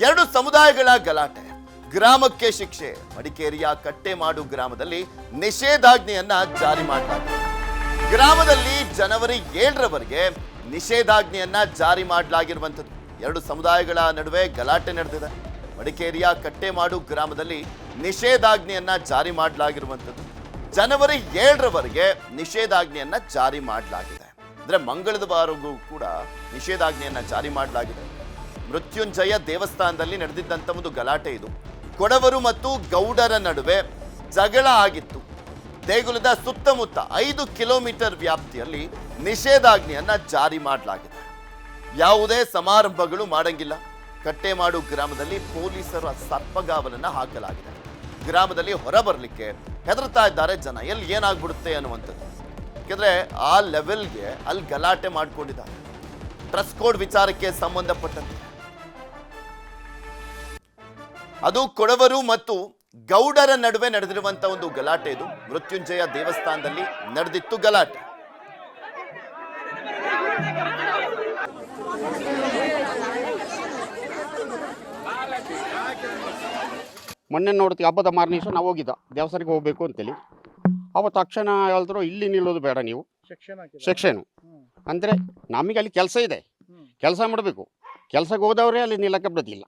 ಎರಡು ಸಮುದಾಯಗಳ ಗಲಾಟೆ. ಗ್ರಾಮಕ್ಕೆ ಶಿಕ್ಷೆ. ಮಡಿಕೇರಿಯ ಕಟ್ಟೆಮಾಡು ಗ್ರಾಮದಲ್ಲಿ ನಿಷೇಧಾಜ್ಞೆಯನ್ನ ಜಾರಿ ಮಾಡಲಾಗಿದೆ. ಗ್ರಾಮದಲ್ಲಿ ಜನವರಿ ಏಳರವರೆಗೆ ನಿಷೇಧಾಜ್ಞೆಯನ್ನ ಜಾರಿ ಮಾಡಲಾಗಿರುವಂಥದ್ದು. ಎರಡು ಸಮುದಾಯಗಳ ನಡುವೆ ಗಲಾಟೆ ನಡೆದಿದೆ. ಮಡಿಕೇರಿಯ ಕಟ್ಟೆಮಾಡು ಗ್ರಾಮದಲ್ಲಿ ನಿಷೇಧಾಜ್ಞೆಯನ್ನ ಜಾರಿ ಮಾಡಲಾಗಿರುವಂಥದ್ದು. ಜನವರಿ ಏಳರವರೆಗೆ ನಿಷೇಧಾಜ್ಞೆಯನ್ನ ಜಾರಿ ಮಾಡಲಾಗಿದೆ. ಅಂದ್ರೆ ಮಂಗಳದವರೆಗೂ ಕೂಡ ನಿಷೇಧಾಜ್ಞೆಯನ್ನ ಜಾರಿ ಮಾಡಲಾಗಿದೆ. ಮೃತ್ಯುಂಜಯ ದೇವಸ್ಥಾನದಲ್ಲಿ ನಡೆದಿದ್ದಂಥ ಒಂದು ಗಲಾಟೆ ಇದು. ಕೊಡವರು ಮತ್ತು ಗೌಡರ ನಡುವೆ ಜಗಳ ಆಗಿತ್ತು. ದೇಗುಲದ ಸುತ್ತಮುತ್ತ ಐದು ಕಿಲೋಮೀಟರ್ ವ್ಯಾಪ್ತಿಯಲ್ಲಿ ನಿಷೇಧಾಜ್ಞೆಯನ್ನ ಜಾರಿ ಮಾಡಲಾಗಿದೆ. ಯಾವುದೇ ಸಮಾರಂಭಗಳು ಮಾಡಂಗಿಲ್ಲ. ಕಟ್ಟೆಮಾಡು ಗ್ರಾಮದಲ್ಲಿ ಪೊಲೀಸರ ಸರ್ಪಗಾವಲನ್ನ ಹಾಕಲಾಗಿದೆ. ಗ್ರಾಮದಲ್ಲಿ ಹೊರಬರಲಿಕ್ಕೆ ಹೆದರ್ತಾ ಇದ್ದಾರೆ ಜನ. ಎಲ್ಲಿ ಏನಾಗ್ಬಿಡುತ್ತೆ ಅನ್ನುವಂಥದ್ದು. ಯಾಕೆಂದ್ರೆ ಆ ಲೆವೆಲ್ಗೆ ಅಲ್ಲಿ ಗಲಾಟೆ ಮಾಡಿಕೊಂಡಿದ್ದಾರೆ. ಡ್ರೆಸ್ ಕೋಡ್ ವಿಚಾರಕ್ಕೆ ಸಂಬಂಧಪಟ್ಟಂತೆ. ಅದು ಕೊಡವರು ಮತ್ತು ಗೌಡರ ನಡುವೆ ನಡೆದಿರುವಂತ ಒಂದು ಗಲಾಟೆ ಇದು. ಮೃತ್ಯುಂಜಯ ದೇವಸ್ಥಾನದಲ್ಲಿ ನಡೆದಿತ್ತು ಗಲಾಟೆ. ಮೊನ್ನೆ ನೋಡ್ತೀವಿ ಹಬ್ಬದ ಮಾರನೇ ದಿವಸ ನಾವು ಹೋಗಿದ್ದ. ದೇವಸ್ಥಾನಕ್ಕೆ ಹೋಗಬೇಕು ಅಂತೇಳಿ. ಅವತ್ತು ತಕ್ಷಣ ಹೇಳಿದ್ರು ಇಲ್ಲಿ ನಿಲ್ಲೋದು ಬೇಡ ನೀವು. ಸೆಕ್ಷನು ಅಂದರೆ ನಮಗೆ ಅಲ್ಲಿ ಕೆಲಸ ಇದೆ. ಕೆಲಸ ಮಾಡಬೇಕು. ಕೆಲಸಕ್ಕೆ ಹೋದವರೇ ಅಲ್ಲಿ ನಿಲ್ಲಕ್ಕೆ ಬಿಡೋದಿಲ್ಲ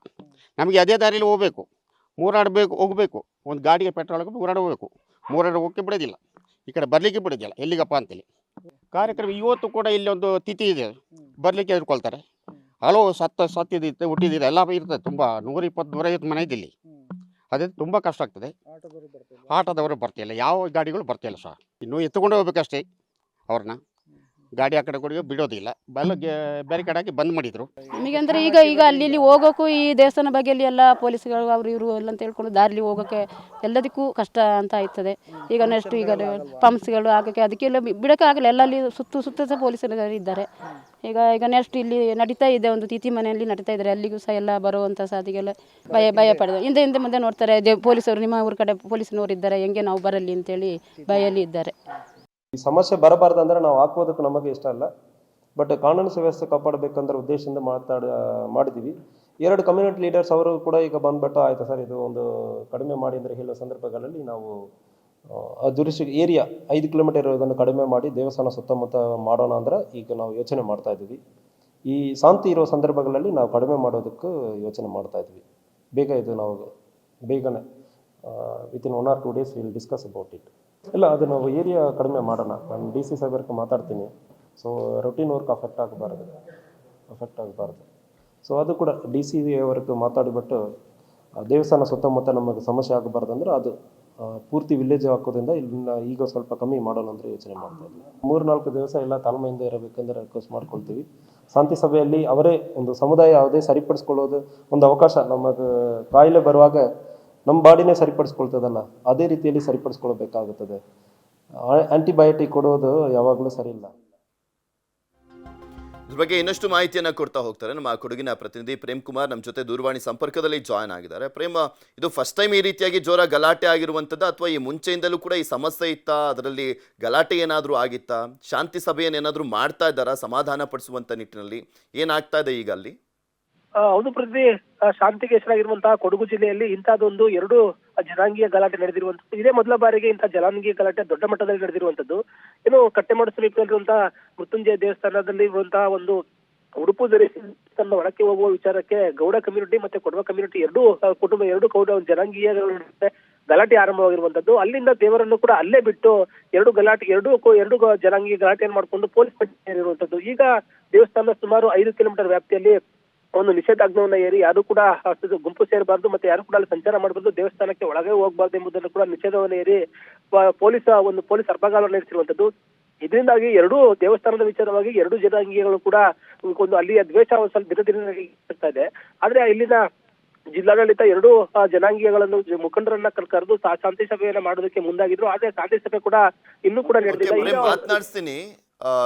ನಮಗೆ ಅದೇ ದಾರಿಯಲ್ಲಿ ಹೋಗಬೇಕು. ಮೂರಾಡಬೇಕು ಹೋಗಬೇಕು. ಒಂದು ಗಾಡಿಗೆ ಪೆಟ್ರೋಲ್ ಹಾಕಿ ಮೂರಾಡ ಹೋಗಬೇಕು ಮೂರಾಡ ಹೋಗೋಕ್ಕೆ ಬಿಡೋದಿಲ್ಲ. ಈ ಕಡೆ ಬರಲಿಕ್ಕೆ ಬಿಡೋದಿಲ್ಲ. ಎಲ್ಲಿಗಪ್ಪ ಅಂತೇಳಿ. ಕಾರ್ಯಕ್ರಮ ಇವತ್ತು ಕೂಡ ಇಲ್ಲಿ ಒಂದು ತಿಥಿ ಇದೆ. ಬರಲಿಕ್ಕೆ ಎದುರ್ಕೊಳ್ತಾರೆ ಹಲವು ಸತ್ತ ಸತ್ತಿದ್ದೆ ಹುಟ್ಟಿದಿದೆ ಎಲ್ಲ ಇರ್ತದೆ. ತುಂಬ ನೂರ ಇಪ್ಪತ್ತು ನೂರೈವತ್ತು ಮನೆ ಇದೆ ಇಲ್ಲಿ. ಅದೇ ತುಂಬ ಕಷ್ಟ ಆಗ್ತದೆ. ಆಟೋದವರು ಬರ್ತಿಲ್ಲ. ಯಾವ ಗಾಡಿಗಳು ಬರ್ತಿಲ್ಲ ಸರ್ ಇನ್ನು ಎತ್ತುಕೊಂಡು ಹೋಗ್ಬೇಕಷ್ಟೇ ಅವ್ರನ್ನ. ಗಾಡಿ ಆ ಕಡೆ ಬಿಡೋದಿಲ್ಲ. ಬೆಲ್ಲ ಬ್ಯಾರಿಕೇಡ್ ಹಾಕಿ ಬಂದ್ ಮಾಡಿದ್ರು. ನಮಗೆ ಅಂದರೆ ಈಗ ಈಗ ಅಲ್ಲಿ ಇಲ್ಲಿ ಹೋಗೋಕ್ಕೂ ಈ ದೇವಸ್ಥಾನ ಬಗ್ಗೆಯಲ್ಲಿ ಎಲ್ಲ ಪೊಲೀಸ್ಗಳು ಅವರು ಇವರು ಎಲ್ಲ ಅಂತ ಹೇಳ್ಕೊಂಡು ದಾರಿಲಿ ಹೋಗೋಕೆ ಎಲ್ಲದಕ್ಕೂ ಕಷ್ಟ ಅಂತ ಆಯ್ತದೆ. ಈಗ ನೆಕ್ಸ್ಟ್ ಈಗ ಪಂಪ್ಸ್ಗಳು ಆಗೋಕೆ ಅದಕ್ಕೆಲ್ಲ ಬಿಡಕ್ಕೆ ಬಿಡೋಕ್ಕಾಗಲ್ಲ. ಎಲ್ಲ ಅಲ್ಲಿ ಸುತ್ತು, ಸುತ್ತ ಸಹ ಪೊಲೀಸರು ಇದ್ದಾರೆ. ಈಗ ಈಗ ನೆಕ್ಸ್ಟ್ ಇಲ್ಲಿ ನಡೀತಾ ಇದೆ ಒಂದು ತಿಥಿ ಮನೆಯಲ್ಲಿ ನಡೀತಾ ಇದ್ದಾರೆ. ಅಲ್ಲಿಗೂ ಸಹ ಎಲ್ಲ ಬರುವಂಥ ಸಾಧಿಗೆಲ್ಲ ಭಯ ಭಯ ಪಡೆದು ಹಿಂದೆ ಹಿಂದೆ ಮುಂದೆ ನೋಡ್ತಾರೆ. ಪೊಲೀಸರು ನಿಮ್ಮ ಊರ ಕಡೆ ಪೊಲೀಸ್ನವರು ಇದ್ದಾರೆ. ಹೆಂಗೆ ನಾವು ಬರಲಿ ಅಂತೇಳಿ ಭಯಲ್ಲಿ ಇದ್ದಾರೆ. ಈ ಸಮಸ್ಯೆ ಬರಬಾರ್ದು ಅಂದ್ರೆ ನಾವು ಹಾಕುವುದಕ್ಕೆ ನಮಗೆ ಇಷ್ಟ ಅಲ್ಲ. ಬಟ್ ಕಾನೂನು ಸುವ್ಯವಸ್ಥೆ ಕಾಪಾಡಬೇಕಂದ್ರೆ ಉದ್ದೇಶದಿಂದ ಮಾತಾಡ, ಮಾಡಿದ್ದೀವಿ. ಎರಡು ಕಮ್ಯುನಿಟಿ ಲೀಡರ್ಸ್ ಅವರು ಕೂಡ ಈಗ ಬಂದ್ಬಿಟ್ಟು, ಆಯ್ತು ಸರ್, ಇದು ಒಂದು ಕಡಿಮೆ ಮಾಡಿ ಅಂದರೆ ಹೇಳೋ ಸಂದರ್ಭಗಳಲ್ಲಿ ನಾವು, ಆ ದುರಿಸಿ ಏರಿಯಾ ಐದು ಕಿಲೋಮೀಟರ್ ಇರೋದನ್ನು ಕಡಿಮೆ ಮಾಡಿ ದೇವಸ್ಥಾನ ಸುತ್ತಮುತ್ತ ಮಾಡೋಣ ಅಂದ್ರೆ ಈಗ ನಾವು ಯೋಚನೆ ಮಾಡ್ತಾ ಇದ್ದೀವಿ. ಈ ಶಾಂತಿ ಇರೋ ಸಂದರ್ಭಗಳಲ್ಲಿ ನಾವು ಕಡಿಮೆ ಮಾಡೋದಕ್ಕೆ ಯೋಚನೆ ಮಾಡ್ತಾ ಇದ್ವಿ ಬೇಗ ಇದು ನಾವು, ಬೇಗನೆ within one or two days will discuss about it ಇಲ್ಲ ಅದು ನಾವು ಏರಿಯಾ ಕಡಿಮೆ ಮಾಡೋಣ. ನಾನು ಡಿ ಸಿ ಸಾಹೇಬರ್ಗೆ ಮಾತಾಡ್ತೀನಿ. ಸೊ ರೊಟೀನ್ ವರ್ಕ್ ಅಫೆಕ್ಟ್ ಆಗಬಾರ್ದು. ಅಫೆಕ್ಟ್ ಆಗಬಾರ್ದು. ಸೊ ಅದು ಕೂಡ ಡಿ ಸಿ ಅವರಿಗೆ ಮಾತಾಡಿಬಿಟ್ಟು ದೇವಸ್ಥಾನ ಸುತ್ತಮುತ್ತ ನಮಗೆ ಸಮಸ್ಯೆ ಆಗಬಾರ್ದು ಅಂದ್ರೆ ಅದು ಪೂರ್ತಿ ವಿಲೇಜ್ ಹಾಕೋದ್ರಿಂದ ಇಲ್ಲಿಂದ ಈಗ ಸ್ವಲ್ಪ ಕಮ್ಮಿ ಮಾಡೋಣ ಅಂದರೆ ಯೋಚನೆ ಮಾಡ್ತಾ ಮೂರು ನಾಲ್ಕು ದಿವಸ ಎಲ್ಲ ತಾಳ್ಮೆಯಿಂದ ಇರಬೇಕಂದ್ರೆ ರಿಕ್ವೆಸ್ಟ್ ಮಾಡ್ಕೊಳ್ತೀವಿ. ಶಾಂತಿ ಸಭೆಯಲ್ಲಿ ಅವರೇ ಒಂದು ಸಮುದಾಯ ಯಾವುದೇ ಸರಿಪಡಿಸ್ಕೊಳ್ಳೋದು ಒಂದು ಅವಕಾಶ ನಮಗೆ ಕಾಯಿಲೆ ಬರುವಾಗ ನಮ್ಮ ಬಾಡಿನೇ ಸರಿಪಡಿಸ್ಕೊಳ್ತದಲ್ಲ, ಅದೇ ರೀತಿಯಲ್ಲಿ ಸರಿಪಡಿಸ್ಕೊಳ್ಬೇಕಾಗುತ್ತದೆ. ಆಂಟಿಬಯೋಟಿಕ್ ಕೊಡೋದು ಯಾವಾಗಲೂ ಸರಿ ಇಲ್ಲ. ಇದ್ರ ಬಗ್ಗೆ ಇನ್ನಷ್ಟು ಮಾಹಿತಿಯನ್ನು ಕೊಡ್ತಾ ಹೋಗ್ತಾರೆ ನಮ್ಮ ಕೊಡಗಿನ ಪ್ರತಿನಿಧಿ ಪ್ರೇಮ್ ಕುಮಾರ್. ನಮ್ಮ ಜೊತೆ ದೂರವಾಣಿ ಸಂಪರ್ಕದಲ್ಲಿ ಜಾಯ್ನ್ ಆಗಿದ್ದಾರೆ. ಪ್ರೇಮ, ಇದು ಫಸ್ಟ್ ಟೈಮ್ ಈ ರೀತಿಯಾಗಿ ಜೋರ ಗಲಾಟೆ ಆಗಿರುವಂಥದ್ದು ಅಥವಾ ಈ ಮುಂಚೆಯಿಂದಲೂ ಕೂಡ ಈ ಸಮಸ್ಯೆ ಇತ್ತಾ? ಅದರಲ್ಲಿ ಗಲಾಟೆ ಏನಾದರೂ ಆಗಿತ್ತಾ? ಶಾಂತಿ ಸಭೆಯನ್ನೇನಾದರೂ ಮಾಡ್ತಾ ಇದ್ದಾರಾ? ಸಮಾಧಾನ ಪಡಿಸುವಂಥ ನಿಟ್ಟಿನಲ್ಲಿ ಏನಾಗ್ತಾ ಇದೆ ಈಗ ಅಲ್ಲಿ? ಹೌದು ಪ್ರತಿ ಶಾಂತಿಗೆ ಹೆಸರಾಗಿರುವಂತಹ ಕೊಡಗು ಜಿಲ್ಲೆಯಲ್ಲಿ ಇಂತಹದೊಂದು ಎರಡು ಜನಾಂಗೀಯ ಗಲಾಟೆ ನಡೆದಿರುವಂತದ್ದು ಇದೇ ಮೊದಲ ಬಾರಿಗೆ ಇಂತಹ ಜನಾಂಗೀಯ ಗಲಾಟೆ ದೊಡ್ಡ ಮಟ್ಟದಲ್ಲಿ ನಡೆದಿರುವಂತದ್ದು ಏನು ಕಟ್ಟೆಮಾಡು ಸಮೀಪದಲ್ಲಿರುವಂತಹ ಮೃತ್ಯುಂಜಯ ದೇವಸ್ಥಾನದಲ್ಲಿ ಇರುವಂತಹ ಒಂದು ಉಡುಪು ಧರಿಸಿ ತನ್ನ ಒಳಕ್ಕೆ ಹೋಗುವ ವಿಚಾರಕ್ಕೆ ಗೌಡ ಕಮ್ಯುನಿಟಿ ಮತ್ತೆ ಕೊಡವ ಕಮ್ಯುನಿಟಿ ಎರಡೂ ಕುಟುಂಬ ಎರಡು ಕೌಡ ಜನಾಂಗೀಯ ಗಲಾಟೆ ಆರಂಭವಾಗಿರುವಂತದ್ದು ಅಲ್ಲಿಂದ ದೇವರನ್ನು ಕೂಡ ಅಲ್ಲೇ ಬಿಟ್ಟು ಎರಡು ಗಲಾಟೆ, ಎರಡು ಎರಡು ಜನಾಂಗೀಯ ಗಲಾಟೆಯನ್ನು ಮಾಡಿಕೊಂಡು ಪೊಲೀಸ್ ಇರುವಂತದ್ದು ಈಗ ದೇವಸ್ಥಾನ ಸುಮಾರು ಐದು ಕಿಲೋಮೀಟರ್ ವ್ಯಾಪ್ತಿಯಲ್ಲಿ ಒಂದು ನಿಷೇಧಾಜ್ಞವನ್ನ ಏರಿ ಯಾರು ಕೂಡ ಗುಂಪು ಸೇರಬಾರ್ದು ಮತ್ತೆ ಯಾರು ಕೂಡ ಅಲ್ಲಿ ಸಂಚಾರ ಮಾಡಬಾರ್ದು ದೇವಸ್ಥಾನಕ್ಕೆ ಒಳಗೆ ಹೋಗಬಾರ್ದು ಎಂಬುದನ್ನು ಕೂಡ ನಿಷೇಧವನ್ನು ಏರಿ ಪೊಲೀಸ್ ಒಂದು ಪೊಲೀಸ್ ಅರ್ಭಗಾಲವನ್ನು ನಡೆಸಿರುವಂತದ್ದು ಇದರಿಂದಾಗಿ ಎರಡೂ ದೇವಸ್ಥಾನದ ವಿಚಾರವಾಗಿ ಎರಡು ಜನಾಂಗೀಯಗಳು ಕೂಡ ಒಂದು ಅಲ್ಲಿಯ ದ್ವೇಷ ಒಂದು ಸ್ವಲ್ಪ ದಿನ ಇದೆ. ಆದ್ರೆ ಇಲ್ಲಿನ ಜಿಲ್ಲಾಡಳಿತ ಎರಡೂ ಜನಾಂಗೀಯಗಳನ್ನು ಮುಖಂಡರನ್ನ ಕರ್- ಕರೆದು ಶಾಂತಿ ಸಭೆಯನ್ನ ಮಾಡೋದಕ್ಕೆ ಮುಂದಾಗಿದ್ರು. ಆದ್ರೆ ಶಾಂತಿ ಸಭೆ ಕೂಡ ಇನ್ನೂ ಕೂಡ ನಡೆದಿಲ್ಲ. ಮಾತನಾಡಿಸ್ತೀನಿ.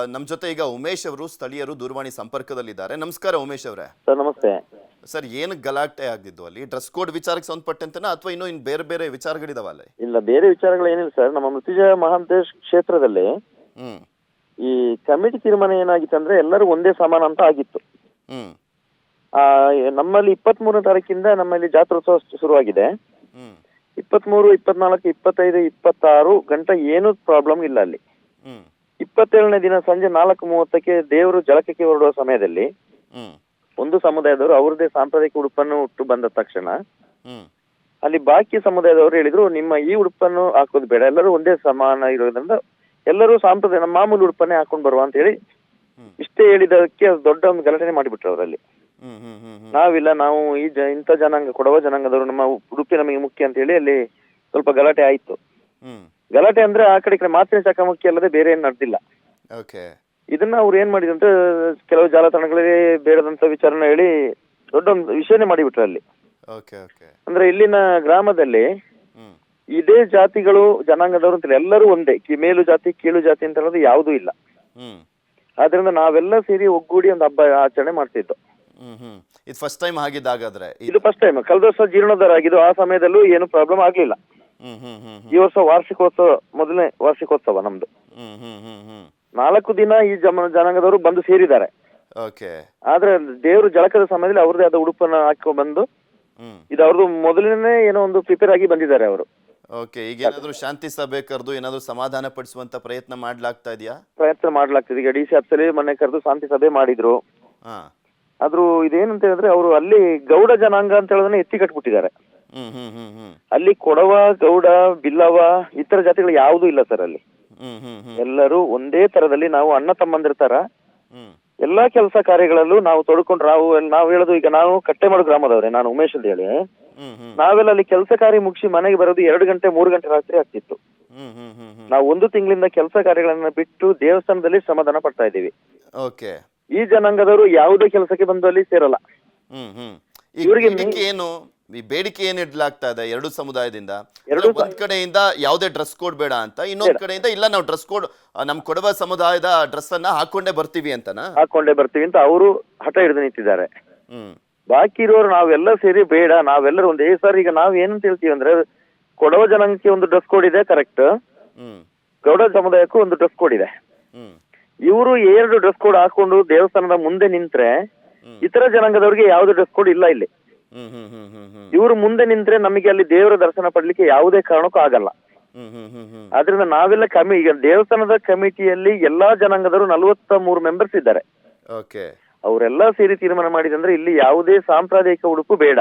ನಮ್ಮ ಜೊತೆ ಈಗ ಉಮೇಶ್ ಅವರು ಸ್ಥಳೀಯರು ದೂರವಾಣಿ ಸಂಪರ್ಕದಲ್ಲಿದ್ದಾರೆ. ನಮಸ್ಕಾರ ಉಮೇಶ್ ಅವರೇ. ಸರ್ ನಮಸ್ತೆ. ಸರ್ ಏನು ಗಲಾಟೆ ಆಗಿದ್ದು ಅಲ್ಲಿ? ಡ್ರೆಸ್ ಕೋಡ್ ವಿಚಾರಕ್ಕೆ ಸಂಬಂಧಪಟ್ಟಂತೆನಾ ಅಥವಾ ಇನ್ನೂ ಇನ್ನು ಬೇರೆ ಬೇರೆ ವಿಚಾರಗಳಿದಾವ ಅಲ್ಲಿ? ಇಲ್ಲ ಬೇರೆ ವಿಚಾರಗಳು ಏನಿಲ್ಲ ಸರ್. ನಮ್ಮ ಮೃತ್ಯುಜಯ ಮಹಾಂತೇಶ್ ಕ್ಷೇತ್ರದಲ್ಲಿ ಹ್ಮ್. ಈ ಕಮಿಟಿ ತೀರ್ಮಾನ ಏನಾಗಿತ್ತು ಅಂದ್ರೆ ಎಲ್ಲರೂ ಒಂದೇ ಸಮಾನ ಅಂತ ಆಗಿತ್ತು. ಹ್ಮ್. ಆ, ನಮ್ಮಲ್ಲಿ ಇಪ್ಪತ್ಮೂರನೇ ತಾರೀಕಿಂದ ನಮ್ಮಲ್ಲಿ ಜಾತ್ರೋತ್ಸವ ಶುರುವಾಗಿದೆ. ಹ್ಮ್. ಇಪ್ಪತ್ಮೂರು ಇಪ್ಪತ್ನಾಲ್ಕು ಇಪ್ಪತ್ತೈದು ಇಪ್ಪತ್ತಾರು ಗಂಟೆ ಏನೂ ಪ್ರಾಬ್ಲಮ್ ಇಲ್ಲ ಅಲ್ಲಿ. ಹ್ಮ್. ಇಪ್ಪತ್ತೇಳನೇ ದಿನ ಸಂಜೆ ನಾಲ್ಕು ಮೂವತ್ತಕ್ಕೆ ದೇವರು ಜಳಕಕ್ಕೆ ಹೊರಡುವ ಸಮಯದಲ್ಲಿ ಹ್ಮ್. ಒಂದು ಸಮುದಾಯದವರು ಅವರದೇ ಸಾಂಪ್ರದಾಯಿಕ ಉಡುಪನ್ನು ಉಟ್ಟು ಬಂದ ತಕ್ಷಣ ಹ್ಮ್. ಅಲ್ಲಿ ಬಾಕಿ ಸಮುದಾಯದವರು ಹೇಳಿದ್ರು ನಿಮ್ಮ ಈ ಉಡುಪನ್ನು ಹಾಕೋದು ಬೇಡ ಎಲ್ಲರೂ ಒಂದೇ ಸಮಾನ ಇರೋದ್ರಿಂದ ಎಲ್ಲರೂ ಸಾಂಪ್ರದಾಯ ನಮ್ಮ ಮಾಮೂಲಿ ಉಡುಪನ್ನೇ ಹಾಕೊಂಡು ಬರುವ ಅಂತ ಹೇಳಿ ಹ್ಮ್. ಇಷ್ಟೇ ಹೇಳಿದಕ್ಕೆ ಅದು ದೊಡ್ಡ ಒಂದು ಗಲಾಟೆ ಮಾಡಿಬಿಟ್ರು ಅವರಲ್ಲಿ. ಹ್ಮ್ ಹ್ಮ್ ಹ್ಮ್ ಹ್ಮ್. ನಾವಿಲ್ಲ ನಾವು ಈ ಜ ಇಂಥ ಜನಾಂಗ ಕೊಡವ ಜನಾಂಗದವರು ನಮ್ಮ ಉಡುಪಿ ನಮಗೆ ಮುಖ್ಯ ಅಂತ ಹೇಳಿ ಅಲ್ಲಿ ಸ್ವಲ್ಪ ಗಲಾಟೆ ಆಯ್ತು. ಹ್ಮ್. ಗಲಾಟೆ ಅಂದ್ರೆ ಆ ಕಡೆ ಕಡೆ ಮಾತಿನ ಚಕಮಕಿ ಅಲ್ಲದೆ ಬೇರೆ ಏನು ನಡೆದಿಲ್ಲ. ಓಕೆ ಇದನ್ನ ಅವ್ರು ಏನ್ ಮಾಡಿದ್ರು ಅಂದ್ರೆ ಕೆಲವು ಜಾಲತಾಣಗಳಲ್ಲಿ ಬೇಡದಂತ ವಿಚಾರನ ಹೇಳಿ ದೊಡ್ಡ ಒಂದು ವಿಷಯನೇ ಮಾಡಿಬಿಟ್ರು ಅಲ್ಲಿ. ಓಕೆ ಓಕೆ ಅಂದ್ರೆ ಇಲ್ಲಿನ ಗ್ರಾಮದಲ್ಲಿ ಹ್ಮ್. ಇದೇ ಜಾತಿಗಳು ಜನಾಂಗದವರು ಅಂತ ಎಲ್ಲರೂ ಒಂದೇ ಕಿ- ಮೇಲು ಜಾತಿ ಕೀಳು ಜಾತಿ ಅಂತ ಹೇಳೋದು ಯಾವುದೂ ಇಲ್ಲ. ಹ್ಮ್. ಆದ್ರಿಂದ ನಾವೆಲ್ಲ ಸೇರಿ ಒಗ್ಗೂಡಿ ಒಂದು ಹಬ್ಬ ಆಚರಣೆ ಮಾಡ್ತಿದ್ದು. ಹ್ಮ್ ಹ್ಮ್. ಇದು ಫಸ್ಟ್ ಟೈಮ್ ಆಗಿದ್ದಾಗಾದ್ರೆ ಇದು ಫಸ್ಟ್ ಟೈಮ್ ಕಳೆದ ವರ್ಷ ಜೀರ್ಣೋದ್ಧಾರ ಆಗಿದ್ದು ಆ ಸಮಯದಲ್ಲೂ ಏನು ಪ್ರಾಬ್ಲಮ್ ಆಗ್ಲಿಲ್ಲ. ಈ ವರ್ಷ ವಾರ್ಷಿಕೋತ್ಸವ ಮೊದಲನೇ ವಾರ್ಷಿಕೋತ್ಸವ ನಮ್ದು. ನಾಲ್ಕು ದಿನ ಈ ಜಮ ಜನಾಂಗದವರು ಬಂದು ಸೇರಿದ್ದಾರೆ. ಓಕೆ. ಆದ್ರೆ ದೇವರು ಜಳಕದ ಸಮಯದಲ್ಲಿ ಅವ್ರದೇ ಆದ ಉಡುಪನ್ನ ಹಾಕೊ ಬಂದು ಇದು ಅವ್ರದ್ದು ಮೊದಲನೇ ಏನೋ ಒಂದು ಪ್ರಿಪೇರ್ ಆಗಿ ಬಂದಿದ್ದಾರೆ ಅವರು. ಓಕೆ ಈಗ ಏನಾದ್ರೂ ಶಾಂತಿ ಸಭೆ ಕರೆದು ಏನಾದ್ರು ಸಮಾಧಾನ ಪಡಿಸುವಂತ ಪ್ರಯತ್ನ ಮಾಡ್ಲಾಗ್ತಾ ಇದೆಯಾ? ಪ್ರಯತ್ನ ಮಾಡ್ಲಾಗ್ತದೆ. ಈಗ ಡಿ ಸಿ ಆಫೀಸಲ್ಲಿ ಮೊನ್ನೆ ಕರೆದು ಶಾಂತಿ ಸಭೆ ಮಾಡಿದ್ರು. ಆದ್ರೂ ಇದೇನಂತ ಹೇಳಿದ್ರೆ ಅವರು ಅಲ್ಲಿ ಗೌಡ ಜನಾಂಗ ಅಂತ ಹೇಳೋದನ್ನ ಎತ್ತಿ ಕಟ್ಬಿಟ್ಟಿದ್ದಾರೆ. ಅಲ್ಲಿ ಕೊಡವ ಗೌಡ ಬಿಲ್ಲವ ಇತರ ಜಾತಿಗಳು ಯಾವುದೂ ಇಲ್ಲ ಸರ್ ಅಲ್ಲಿ. ಎಲ್ಲರೂ ಒಂದೇ ತರದಲ್ಲಿ ನಾವು ಅಣ್ಣ ತಮ್ಮಂದಿರ ತರ. ಎಲ್ಲಾ ಕೆಲಸ ಕಾರ್ಯಗಳಲ್ಲೂ ನಾವು ತೊಡ್ಕೊಂಡು ನಾವು ನಾವು ಹೇಳೋದು ಈಗ ನಾವು ಕಟ್ಟೆಮಾಡು ಗ್ರಾಮದವ್ರೆ ನಾನು ಉಮೇಶ್ ಅಂತ ಹೇಳಿ. ನಾವೆಲ್ಲ ಅಲ್ಲಿ ಕೆಲಸ ಕಾರ್ಯ ಮುಗಿಸಿ ಮನೆಗೆ ಬರೋದು ಎರಡು ಗಂಟೆ ಮೂರು ಗಂಟೆ ರಾತ್ರಿ ಆಗ್ತಿತ್ತು. ನಾವು ಒಂದು ತಿಂಗಳಿಂದ ಕೆಲಸ ಕಾರ್ಯಗಳನ್ನ ಬಿಟ್ಟು ದೇವಸ್ಥಾನದಲ್ಲಿ ಸಮಾಧಾನ ಪಡ್ತಾ ಇದ್ದೀವಿ. ಈ ಜನಾಂಗದವರು ಯಾವುದೇ ಕೆಲಸಕ್ಕೆ ಬಂದು ಅಲ್ಲಿ ಸೇರಲ್ಲ. ಇವ್ರಿಗೆ ಏನು? ಈ ಬೇಡಿಕೆ ಏನ್ ಇಡ್ಲಾಗ್ತಾ ಇದೆ ಎರಡು ಸಮುದಾಯದಿಂದ? ಎರಡು ಅಂದ್ರೆ ಒಂದ್ ಕಡೆಯಿಂದ ಯಾವುದೇ ಡ್ರೆಸ್ ಕೋಡ್ ಬೇಡ ಅಂತ ಇನ್ನೊಂದ್ ಕಡೆಯಿಂದ ಇಲ್ಲ ನಾವು ಡ್ರೆಸ್ ಕೋಡ್ ನಮ್ ಕೊಡವ ಸಮುದಾಯದ ಡ್ರೆಸ್ ಅನ್ನ ಹಾಕೊಂಡೇ ಬರ್ತೀವಿ ಅಂತನಾ? ಹಾಕೊಂಡೇ ಬರ್ತೀವಿ ಅಂತ ಅವರು ಹಠ ಹಿಡಿದು ನಿಂತಿದ್ದಾರೆ. ಹ್ಮ್. ಬಾಕಿ ಇರೋರು ನಾವೆಲ್ಲ ಸೇರಿ ಬೇಡ ನಾವೆಲ್ಲರೂ ಒಂದೇ ಸರ್ ಈಗ ನಾವ್ ಏನಂತ ಹೇಳ್ತೀವಿ ಅಂದ್ರೆ ಕೊಡವ ಜನಾಂಗಕ್ಕೆ ಒಂದು ಡ್ರೆಸ್ ಕೋಡ್ ಇದೆ ಕರೆಕ್ಟ್. ಹ್ಮ್. ಗೌಡ ಸಮುದಾಯಕ್ಕೂ ಒಂದು ಡ್ರೆಸ್ ಕೋಡ್ ಇದೆ. ಹ್ಮ್. ಇವರು ಎರಡು ಡ್ರೆಸ್ ಕೋಡ್ ಹಾಕೊಂಡು ದೇವಸ್ಥಾನದ ಮುಂದೆ ನಿಂತ್ರೆ ಇತರ ಜನಾಂಗದವರಿಗೆ ಯಾವ್ದು ಡ್ರೆಸ್ ಕೋಡ್ ಇಲ್ಲ ಇಲ್ಲಿ. ಇವರು ಮುಂದೆ ನಿಂತ್ರೆ ನಮಗೆ ಅಲ್ಲಿ ದೇವರ ದರ್ಶನ ಪಡ್ಲಿಕ್ಕೆ ಯಾವುದೇ ಕಾರಣಕ್ಕೂ ಆಗಲ್ಲ. ಆದ್ರಿಂದ ನಾವೆಲ್ಲ ಕಮಿ ಈಗ ದೇವಸ್ಥಾನದ ಕಮಿಟಿಯಲ್ಲಿ ಎಲ್ಲಾ ಜನಾಂಗದವರು ನಲವತ್ತ ಮೂರು ಮೆಂಬರ್ಸ್ ಇದ್ದಾರೆ ಅವರೆಲ್ಲ ಸೇರಿ ತೀರ್ಮಾನ ಮಾಡಿದಂದ್ರೆ ಇಲ್ಲಿ ಯಾವುದೇ ಸಾಂಪ್ರದಾಯಿಕ ಉಡುಪು ಬೇಡ.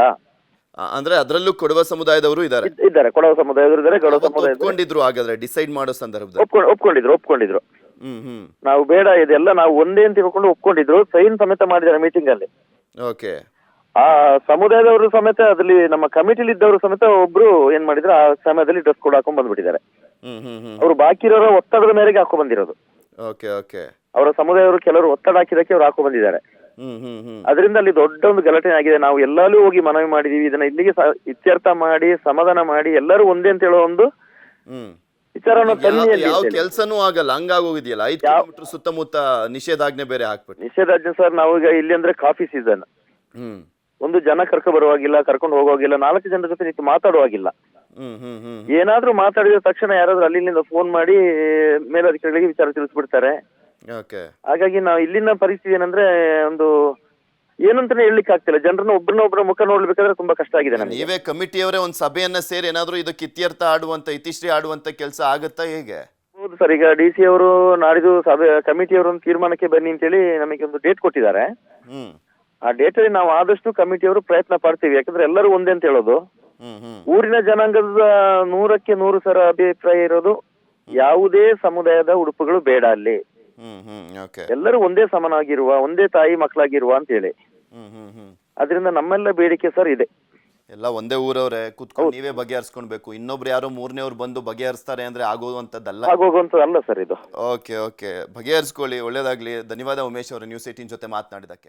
ಅಂದ್ರೆ ಅದರಲ್ಲೂ ಕೊಡವ ಸಮುದಾಯದವರು ಇದ್ದಾರೆ. ಇದ್ದಾರೆ ಕೊಡವ ಸಮುದಾಯದವರು ಇದ್ದಾರೆ ಕೊಡವ ಸಮುದಾಯ ಒಪ್ಕೊಂಡಿದ್ರು ಹಾಗಾದ್ರೆ ಡಿಸೈಡ್ ಮಾಡೋ ಸಂದರ್ಭದಲ್ಲಿ? ಒಪ್ಕೊಂಡ್ ಒಪ್ಕೊಂಡಿದ್ರು ಒಪ್ಕೊಂಡಿದ್ರು. ನಾವು ಬೇಡ ಇದೆಲ್ಲ ನಾವು ಒಂದೇ ಅಂತ ತಿಳ್ಕೊಂಡು ಒಪ್ಕೊಂಡಿದ್ರು. ಸೈನ್ ಸಮೇತ ಮಾಡಿದ್ದಾರೆ ಮೀಟಿಂಗ್ ಅಲ್ಲಿ. ಓಕೆ. ಆ ಸಮುದಾಯದವರು ಸಮೇತ ಅದ್ರಲ್ಲಿ ನಮ್ಮ ಕಮಿಟಿಲಿ ಇದ್ದವರು ಸಮೇತ ಒಬ್ರು ಏನ್ ಮಾಡಿದ್ರು ಆ ಸಮಯದಲ್ಲಿ ಡ್ರೆಸ್ ಕೋಡ್ ಹಾಕೊಂಡ್ ಬಂದ್ಬಿಟ್ಟಿದ್ದಾರೆ. ಅವ್ರು ಹ್ಮ್ ಹ್ಮ್. ಅವರು ಬಾಕಿ ಇರೋರ ಒತ್ತಡದ ಮೇರೆಗೆ ಹಾಕೊ ಬಂದಿರೋದು. Okay okay. ಅವರ ಸಮುದಾಯವರು ಕೆಲವರು ಒತ್ತಡ ಹಾಕಿದಕ್ಕೆ ಅವ್ರು ಹಾಕೊ ಬಂದಿದ್ದಾರೆ. ಹ್ಮ್ ಹ್ಮ್ ಹ್ಮ್. ಅದರಿಂದ ಅಲ್ಲಿ ದೊಡ್ಡ ಒಂದು ಗಲಾಟೆ ಆಗಿದೆ. ನಾವು ಎಲ್ಲಾಲೂ ಹೋಗಿ ಮನವಿ ಮಾಡಿದೀವಿ. ಇದನ್ನ ಇಲ್ಲಿಗೆ ಸ- ಇತ್ಯರ್ಥ ಮಾಡಿ ಸಮಾಧಾನ ಮಾಡಿ ಎಲ್ಲರೂ ಒಂದೇ ಅಂತ ಹೇಳೋ ಒಂದು ಹ್ಮ್. ವಿಚಾರವನ್ನು ಯಾವ ಕೆಲ್ಸನೂ ಆಗಲ್ಲ. ಹಂಗಾಗೋಗಿದೆಯಲ್ಲ. ಐದು ಕಿಲೋಮೀಟರ್ ಸುತ್ತಮುತ್ತ ನಿಷೇಧಾಜ್ಞೆ ಬೇರೆ ಹಾಕ್ಬಿಟ್ಟು. ನಿಷೇಧಾಜ್ಞೆ ಸರ್ ನಾವೀಗ ಇಲ್ಲಿ ಅಂದ್ರೆ ಕಾಫಿ ಸೀಸನ್. ಹ್ಮ್. ಒಂದು ಜನ ಕರ್ಕೊ ಬರುವಾಗಿಲ್ಲ ಕರ್ಕೊಂಡು ಹೋಗುವಾಗಿಲ್ಲ ನಾಲ್ಕು ಜನರ ಜೊತೆ ನಿಂತು ಮಾತಾಡುವಾಗಿಲ್ಲ. ಏನಾದ್ರೂ ಮಾತಾಡಿದ ತಕ್ಷಣ ಯಾರಾದ್ರೂ ಅಲ್ಲಿಂದ ಫೋನ್ ಮಾಡಿ ಮೇಲಧಿಕಾರಿಗಳಿಗೆ ವಿಚಾರ ತಿಳಿಸ್ಬಿಡ್ತಾರೆ. ಹಾಗಾಗಿ ನಾವು ಇಲ್ಲಿನ ಪರಿಸ್ಥಿತಿ ಏನಂದ್ರೆ ಒಂದು ಏನಂತಾನೆ ಹೇಳಲಿಕ್ಕೆ ಆಗ್ತಿಲ್ಲ. ಜನರನ್ನ ಒಬ್ಬರನ್ನ ಒಬ್ಬರ ಮುಖ ನೋಡ್ಬೇಕಾದ್ರೆ ತುಂಬಾ ಕಷ್ಟ ಆಗಿದೆ ನೀವೇ ಕಮಿಟಿಯವರೇ ಒಂದು ಸಭೆಯನ್ನ ಸೇರಿ ಏನಾದ್ರೂ ಇದಕ್ಕೆ ಇತ್ಯರ್ಥ ಆಡುವಂತ ಇತಿಶ್ರೀ ಆಡುವಂತ ಕೆಲಸ ಆಗುತ್ತಾ ಹೇಗೆ? ಹೌದು ಸರ್ ಈಗ ಡಿ ಸಿ ಅವರು ನಾಡಿದ್ದು ಸಭೆ ಕಮಿಟಿಯವರು ಒಂದು ತೀರ್ಮಾನಕ್ಕೆ ಬನ್ನಿ ಅಂತೇಳಿ ನಮಗೆ ಒಂದು ಡೇಟ್ ಕೊಟ್ಟಿದ್ದಾರೆ. ಆ ಡೇಟ್ ಅಲ್ಲಿ ನಾವು ಆದಷ್ಟು ಕಮಿಟಿಯವರು ಪ್ರಯತ್ನ ಪಡ್ತೀವಿ. ಯಾಕಂದ್ರೆ ಎಲ್ಲರೂ ಒಂದೇ ಅಂತ ಹೇಳೋದು. ಹ್ಮ್ ಹ್ಮ್. ಊರಿನ ಜನಾಂಗದ ನೂರಕ್ಕೆ ನೂರು ಸರ ಅಭಿಪ್ರಾಯ ಇರೋದು. ಯಾವುದೇ ಸಮುದಾಯದ ಉಡುಪುಗಳು ಬೇಡ ಅಲ್ಲಿ. ಹ್ಮ್ ಹ್ಮ್ ಓಕೆ ಎಲ್ಲರೂ ಒಂದೇ ಸಮನಾಗಿರುವ ಒಂದೇ ತಾಯಿ ಮಕ್ಕಳಾಗಿರುವ ಅಂತ ಹೇಳಿ. ಹ್ಮ್ ಹ್ಮ್ ಹ್ಮ್. ಅದರಿಂದ ನಮ್ಮೆಲ್ಲ ಬೇಡಿಕೆ ಸರ್ ಇದೆ. ಎಲ್ಲ ಒಂದೇ ಊರವ್ರೆ ಕುತ್ಕೊಂಡು ನೀವೇ ಬಗೆಹರಿಸ್ಕೊಳ್ಬೇಕು. ಇನ್ನೊಬ್ರು ಯಾರೋ ಮೂರನೇವ್ರು ಬಂದು ಬಗೆಹರಿಸ್ತಾರೆ ಅಂದ್ರೆ ಆಗುವಂತದ್ದಲ್ಲ ಆಗೋಗುವಂಥದ್ದು ಅಲ್ಲ ಸರ್ ಇದು. ಓಕೆ ಓಕೆ ಬಗೆಹರಿಸ್ಕೊಳ್ಳಿ ಒಳ್ಳೇದಾಗ್ಲಿ. ಧನ್ಯವಾದ ಉಮೇಶ್ ಅವರು ನ್ಯೂಸ್ ಏಟೀನ್ ಜೊತೆ ಮಾತನಾಡಿದಕ್ಕೆ